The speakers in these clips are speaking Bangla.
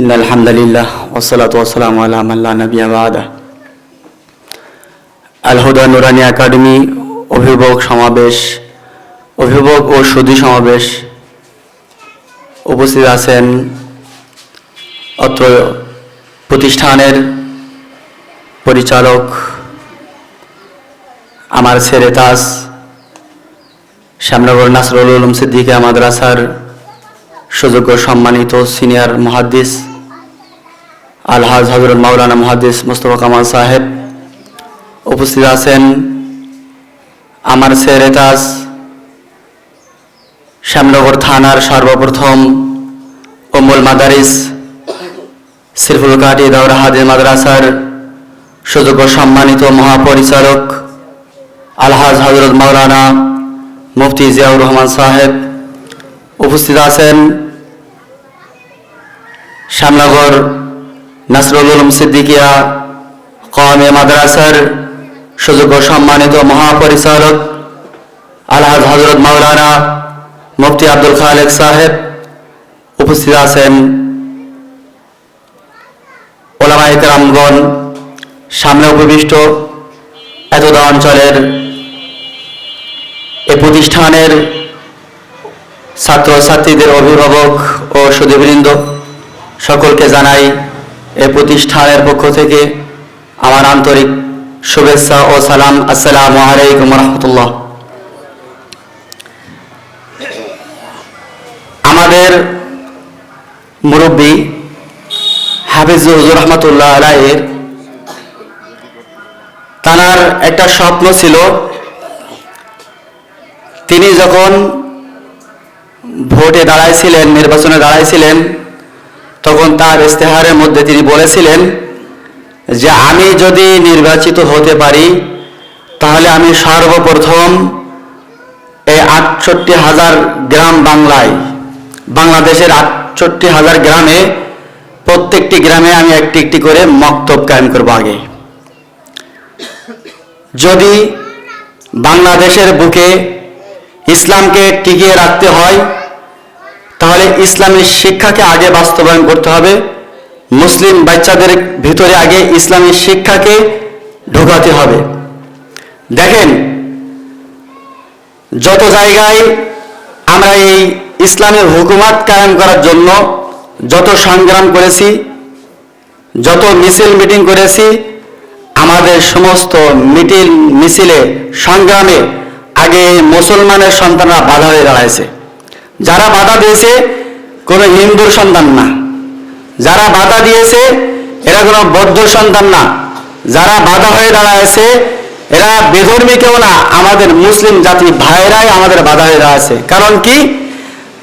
ইন আলহামদুলিল্লাহ ওসলাত ওসালাম আল্লাহ নবী আবাদ আলহুদা নুরানি একাডেমি অভিভাবক সমাবেশ, অভিভাবক ও সুদী সমাবেশ উপস্থিত আছেন অত্র প্রতিষ্ঠানের পরিচালক আমার ছেলে তাস, শ্যামনগর নাসরুল সিদ্দিকে আমাদের আসার সুযোগ্য সম্মানিত সিনিয়র মহাদ্দিস আলহাজ হজরত মাওলানা মহাদ্দিস মোস্তফা কামাল সাহেব উপস্থিত আছেন আমার সেরেতাজ শ্যামনগর থানার সর্বপ্রথম অমুল মাদারিস, সিরফুল কাটি দাওরা হাদির মাদ্রাসার সুযোগ্য সম্মানিত মহাপরিচালক আলহাজ হজরত মাওলানা মুফতি জিয়াউর রহমান সাহেব উপস্থিত আছেন। শ্যামনগর নাসরুল সিদ্দিকিয়া কমে মাদ্রাসার সুযোগ্য সম্মানিত মহাপরিচালক আলহাজ হজরত মাওলানা মুফতি আব্দুল খালেক সাহেব উপস্থিত আছেন। রামগণ সামনে উপবিষ্ট এতদা অঞ্চলের এ প্রতিষ্ঠানের ছাত্র ছাত্রীদের অভিভাবক ও সুদীবৃন্দ সকলকে জানাই এ প্রতিষ্ঠানের পক্ষ থেকে আমার আন্তরিক শুভেচ্ছা ও সালাম। আসসালামু আলাইকুম রহমতুল্লাহ আমাদের মুরব্বী হাফিজ হুজুর রহমতুল্লাহ আলাইয়ের তানার একটা স্বপ্ন ছিল, তিনি যখন ভোটে দাঁড়াইছিলেন, নির্বাচনে দাঁড়াইছিলেন তখন তার ইস্তেহারের মধ্যে তিনি বলেছিলেন যে, আমি যদি নির্বাচিত হতে পারি, তাহলে আমি সর্বপ্রথম এই আটষট্টি হাজার গ্রাম বাংলায়, বাংলাদেশের আটষট্টি হাজার গ্রামে, প্রত্যেকটি গ্রামে আমি একটি একটি করে মক্তব কায়েম করব আগে। যদি বাংলাদেশের বুকে ইসলামকে টিকিয়ে রাখতে হয় তাহলে ইসলামী শিক্ষাকে আগে বাস্তবায়ন করতে হবে। মুসলিম বাচ্চাদের ভিতরে আগে ইসলামী শিক্ষাকে ঢোকাতে হবে। দেখেন, যত জায়গায় আমরা এই ইসলামের হুকুমাত কায়েম করার জন্য যত সংগ্রাম করেছি, যত মিছিল মিটিং করেছি, আমাদের সমস্ত মিটিং মিছিলে সংগ্রামে আগে মুসলমানের সন্তানরা বাধা হয়ে দাঁড়াইছে। যারা বাধা দিয়েছে, কোনো হিন্দুর সন্তান না। যারা বাধা দিয়েছে, এরা কোনো বৌদ্ধ সন্তান না। যারা বাধা হয়ে দাঁড়াইছে, এরা বেধর্মী কেউ না। আমাদের মুসলিম জাতি ভাইরাই আমাদের বাধা হয়ে দাঁড়াচ্ছে কারণ কি?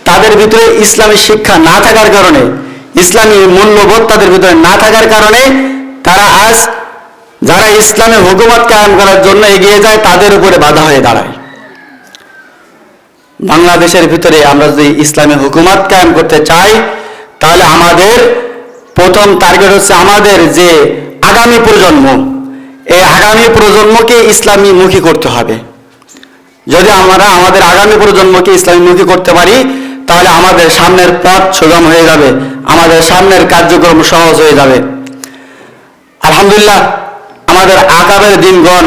তাদের ভিতরে ইসলামী শিক্ষা না থাকার কারণে, ইসলামী মূল্যবোধ তাদের ভিতরে না থাকার কারণে, তারা আজ যারা ইসলামের হুকুমত কায়েম করার জন্য এগিয়ে যায়, তাদের উপরে বাধা হয়ে দাঁড়ায়। বাংলাদেশের ভিতরে আমরা যদি ইসলামী হুকুমত কায়েম করতে চাই, তাহলে আমাদের প্রথম টার্গেট হচ্ছে আমাদের যে আগামী প্রজন্ম। এই আগামী প্রজন্মকে ইসলামী মুখী করতে হবে। যদি আমরা আমাদের আগামী প্রজন্মকে ইসলামী মুখী করতে পারি, তাহলে আমাদের সামনের পথ সুগম হয়ে যাবে, আমাদের সামনের কার্যক্রম সহজ হয়ে যাবে। আলহামদুলিল্লাহ, আমাদের আকাবের দিনগণ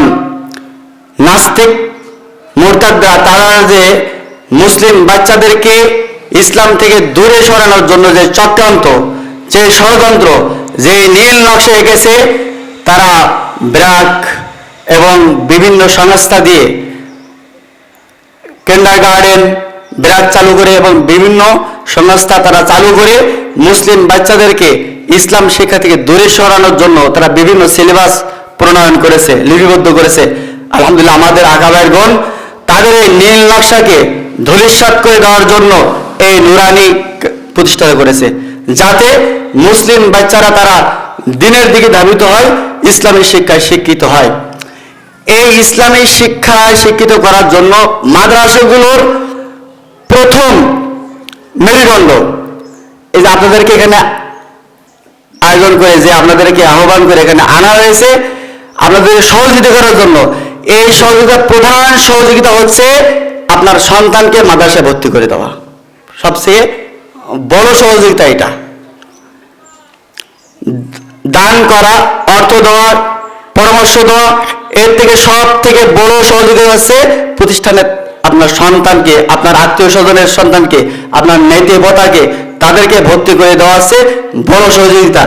নাস্তিক, মোরতাদরা, তারা যে মুসলিম বাচ্চাদেরকে ইসলাম থেকে দূরে সরানোর জন্য যে চক্রান্ত, যে ষড়যন্ত্র, যে নীল নকশা এঁকেছে, তারা ব্রাক এবং বিভিন্ন সংস্থা দিয়ে কিন্ডার গার্ডেন ব্রাক চালু করে এবং বিভিন্ন সংস্থা তারা চালু করে মুসলিম বাচ্চাদেরকে ইসলাম শিক্ষা থেকে দূরে সরানোর জন্য তারা বিভিন্ন সিলেবাস প্রণয়ন করেছে, লিপিবদ্ধ করেছে। আলহামদুলিল্লাহ, আমাদের আগাবাইগণ তাদের এই নীল নকশাকে ধূলিসাৎ করে দেওয়ার জন্য এই নুরানি প্রতিষ্ঠা করেছে, যাতে মুসলিম বাচ্চারা তারা দিনের দিকে ধাবিত হয়, ইসলামী শিক্ষায় শিক্ষিত হয়। এই ইসলামী শিক্ষায় শিক্ষিত করার জন্য মাদ্রাসাগুলোর প্রথম মেরুদণ্ড। এই যে আপনাদেরকে এখানে আয়োজন করে যে আপনাদেরকে আহ্বান করে এখানে আনা হয়েছে, আপনাদেরকে সহযোগিতা করার জন্য। এই সহযোগিতার প্রধান সহযোগিতা হচ্ছে আপনার সন্তানকে মাদ্রাসায় ভর্তি করে দেওয়া। সবচেয়ে বড় সহযোগিতা এটা। দান করা, অর্থ দেওয়া, পরামর্শ দেওয়া, এর থেকে সব থেকে বড় সহযোগিতা হচ্ছে প্রতিষ্ঠানে আপনার সন্তানকে, আপনার আত্মীয় স্বজনের সন্তানকে, আপনার নৈতিকতাকে তাদেরকে ভর্তি করে দেওয়া আছে বড় সহযোগিতা।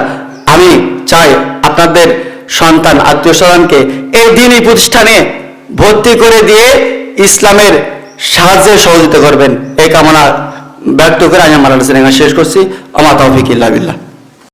আমি চাই আপনাদের সন্তান, আত্মীয় স্বজনকে এই দিনই প্রতিষ্ঠানে ভর্তি করে দিয়ে ইসলামের সাহায্যে সহযোগিতা করবেন। এই কামনা ব্যক্ত করে আমি আমার আলোচনা শেষ করছি। আমার তাও ইল্লা বিল্লাহ।